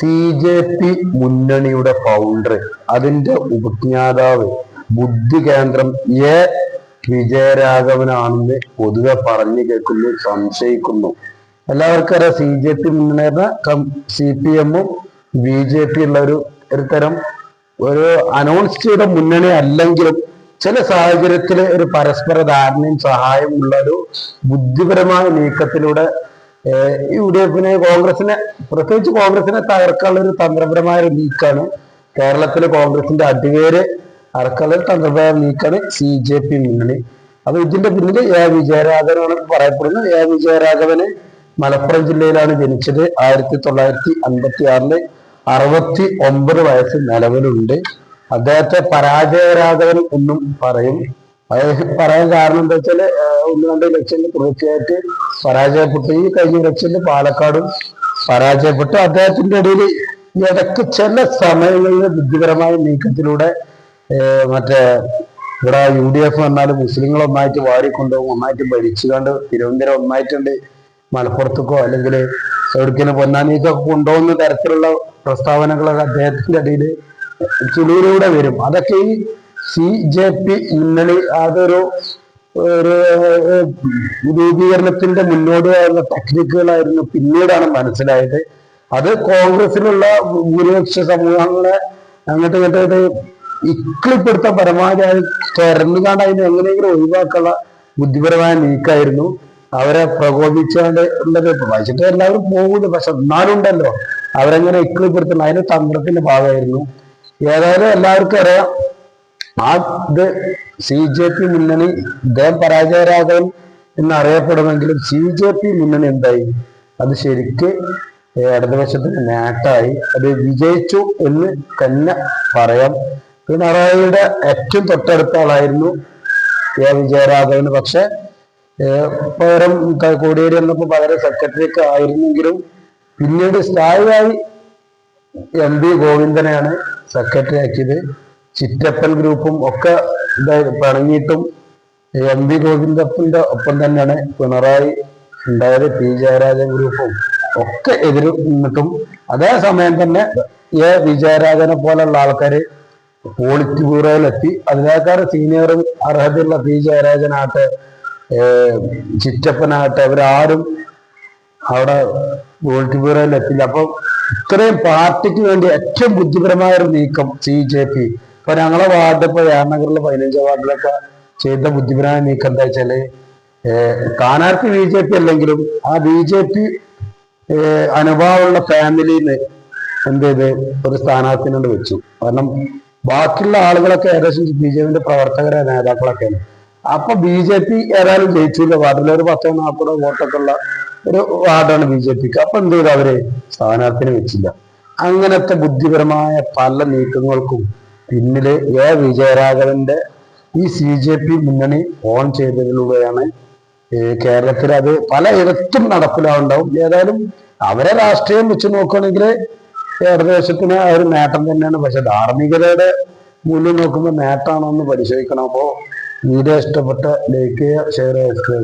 C J P മുന്നണിയുടെ founder അതിന്റെ ഉപജ്ഞാതാവ് ബുദ്ധി കേന്ദ്രം എ വിജയരാഘവനാണെന്ന് പൊതുവെ പറഞ്ഞു കേൾക്കുന്നു സംശയിക്കുന്നു. എല്ലാവർക്കും അറിയാം സി ജെ പി മുന്നണിയുടെ സി പി എമ്മും ബി ജെ പി ഉള്ള ഒരു ഒരു തരം ഒരു അനൗൺസ് ചെയ്ത മുന്നണി അല്ലെങ്കിലും ചില സാഹചര്യത്തിൽ ഒരു പരസ്പര ധാരണയും സഹായവും ഉള്ള ഒരു ബുദ്ധിപരമായ നീക്കത്തിലൂടെ യു ഡി എഫിനെ കോൺഗ്രസിനെ പ്രത്യേകിച്ച് കോൺഗ്രസിനെ തകർക്കാനുള്ള ഒരു തന്ത്രപരമായ ഒരു നീക്കാണ് കേരളത്തിലെ കോൺഗ്രസിന്റെ അടിവേര് അറക്കാനുള്ള തന്ത്രപരമായ നീക്കാണ് സി ജെ പി മുന്നണി. അപ്പൊ ഇതിന്റെ പിന്നിൽ എ വിജയരാഘവനാണ് പറയപ്പെടുന്നത്. എ വിജയരാഘവന് മലപ്പുറം ജില്ലയിലാണ് ജനിച്ചത്. ആയിരത്തി തൊള്ളായിരത്തി അൻപത്തി ആറിൽ അറുപത്തി ഒമ്പത് വയസ്സ് നിലവിലുണ്ട്. അദ്ദേഹത്തെ പരാജയരാഘവൻ എന്നും പറയും. പറയാൻ കാരണം എന്താ വെച്ചാൽ ഏഹ് ഒന്ന് രണ്ട് ഇലക്ഷനിൽ തുടർച്ചയായിട്ട് പരാജയപ്പെട്ടു. ഈ കഴിഞ്ഞ ഇലക്ഷനിൽ പാലക്കാടും പരാജയപ്പെട്ടു. അദ്ദേഹത്തിന്റെ ഇടയിൽ ഇടയ്ക്ക് ചില സമയങ്ങളിൽ ബുദ്ധിപരമായ നീക്കത്തിലൂടെ മറ്റേ ഇവിടെ യു ഡി എഫ് വന്നാലും മുസ്ലിങ്ങൾ ഒന്നായിട്ട് വാരിക്കൊണ്ടുപോകും ഒന്നായിട്ട് ഭരിച്ചുകൊണ്ട് തിരുവനന്തപുരം ഒന്നായിട്ടുണ്ട് മലപ്പുറത്തേക്കോ അല്ലെങ്കിൽ എവിടേക്കും പൊന്നാനിക്കൊക്കെ കൊണ്ടുപോകുന്ന തരത്തിലുള്ള പ്രസ്താവനകളൊക്കെ അദ്ദേഹത്തിന്റെ ഇടയിൽ ചിലയിലൂടെ വരും. അതൊക്കെ ഈ സി ജെ പി മുന്നണി അതൊരു ഒരു രൂപീകരണത്തിന്റെ മുന്നോടിയായിരുന്ന ടെക്നിക്കുകളായിരുന്നു പിന്നീടാണ് മനസ്സിലായത്. അത് കോൺഗ്രസിലുള്ള ഭൂരിപക്ഷ സമൂഹങ്ങളെ അങ്ങോട്ട് ഇങ്ങോട്ട് ഇക്കിളിപ്പെടുത്താൻ പരമാവധി തെരഞ്ഞുകാണ്ട് അതിനെ എങ്ങനെയെങ്കിലും ഒഴിവാക്കാനുള്ള ബുദ്ധിപരമായ നീക്കായിരുന്നു. അവരെ പ്രകോപിച്ചാണ്ട് ഉള്ളത് വായിച്ചിട്ട് എല്ലാവരും പോകുന്നു. പക്ഷെ എന്നാലും ഉണ്ടല്ലോ അവരെങ്ങനെ ഇക്കിളിപ്പെടുത്തുന്നു അതിന് തന്ത്രത്തിന്റെ ഭാഗമായിരുന്നു. ഏതായാലും എല്ലാവർക്കും അറിയാം ഇത് സി ജെ പി മുന്നണി ഇദ്ദേഹം പരാജയരാഘവൻ എന്നറിയപ്പെടുമെങ്കിലും സി ജെ പി മുന്നണി എന്തായി? അത് ശരിക്ക് ഇടതുപക്ഷത്തിന് നേട്ടമായി അത് വിജയിച്ചു എന്ന് തന്നെ പറയാം. പിണറായിയുടെ ഏറ്റവും തൊട്ടടുത്ത ആളായിരുന്നു എ വിജയരാഘവന്. പക്ഷെ പകരം കോടിയേരി എന്നപ്പോ പകരം സെക്രട്ടറിയൊക്കെ ആയിരുന്നെങ്കിലും പിന്നീട് സ്ഥായിയായി എം പി ഗോവിന്ദനെയാണ് സെക്രട്ടറി ആക്കിയത് ചിറ്റപ്പൻ ഗ്രൂപ്പും ഒക്കെ പിണങ്ങിയിട്ടും എം വി ഗോവിന്ദപ്പന്റെ ഒപ്പം തന്നെയാണ് പിണറായി ഉണ്ടായത്. പി ജയരാജൻ ഗ്രൂപ്പും ഒക്കെ എതിര് നിന്നിട്ടും അതേ സമയം തന്നെ എ വിജയരാജനെ പോലുള്ള ആൾക്കാര് പോളിറ്റ് ബ്യൂറോയിലെത്തി. അതിനേക്കാൾ സീനിയറും അർഹതയുള്ള പി ജയരാജനാകട്ടെ ചിറ്റപ്പനാകട്ടെ അവരാരും അവിടെ പോളിറ്റ് ബ്യൂറോയിലെത്തില്ല. അപ്പൊ ഇത്രയും പാർട്ടിക്ക് വേണ്ടി ഏറ്റവും ബുദ്ധിപരമായ ഒരു നീക്കം സി ജെ പി ഇപ്പൊ ഞങ്ങളെ വാർഡ് ഇപ്പൊ യാനഗറിലെ പതിനഞ്ചാം വാർഡിലൊക്കെ ചെയ്ത ബുദ്ധിപരമായ നീക്കം എന്താ വെച്ചാൽ സ്ഥാനാർത്ഥി ബി ജെ പി അല്ലെങ്കിലും ആ ബി ജെ പി അനുഭവമുള്ള ഫാമിലിന്ന് എന്ത് ചെയ്ത് ഒരു സ്ഥാനാർത്ഥിനോട് വെച്ചു. കാരണം ബാക്കിയുള്ള ആളുകളൊക്കെ ഏകദേശം ബി ജെ പിന്റെ പ്രവർത്തകരെ നേതാക്കളൊക്കെയാണ്. അപ്പൊ ബി ജെ പി ഏതായാലും ജയിച്ചില്ല. വാർഡിൽ ഒരു പത്തോ നാൽപ്പതോ വോട്ടൊക്കെ ഉള്ള ഒരു വാർഡാണ് ബി ജെ പിക്ക്. അപ്പൊ എന്ത് ചെയ്തു അവർ? സ്ഥാനാർത്ഥിനെ വെച്ചില്ല. അങ്ങനത്തെ ബുദ്ധിപരമായ പല നീക്കങ്ങൾക്കും പിന്നിൽ എ വിജയരാഘവന്റെ ഈ സി ജെ പി മുന്നണി ഓൺ ചെയ്തതിലൂടെയാണ് കേരളത്തിൽ അത് പലയിടത്തും നടപ്പിലാവുണ്ടാവും. ഏതായാലും അവരെ രാഷ്ട്രീയം വെച്ച് നോക്കുകയാണെങ്കിൽ ഇടതുവശത്തിന് ഒരു നേട്ടം തന്നെയാണ്. പക്ഷെ ധാർമ്മികതയുടെ മൂല്യം നോക്കുമ്പോൾ നേട്ടമാണോ എന്ന് പരിശോധിക്കണം. അപ്പോൾ വീഡിയോ ഇഷ്ടപ്പെട്ട ലൈക്ക് ചെയ്യുക ഷെയർ ചെയ്യുക.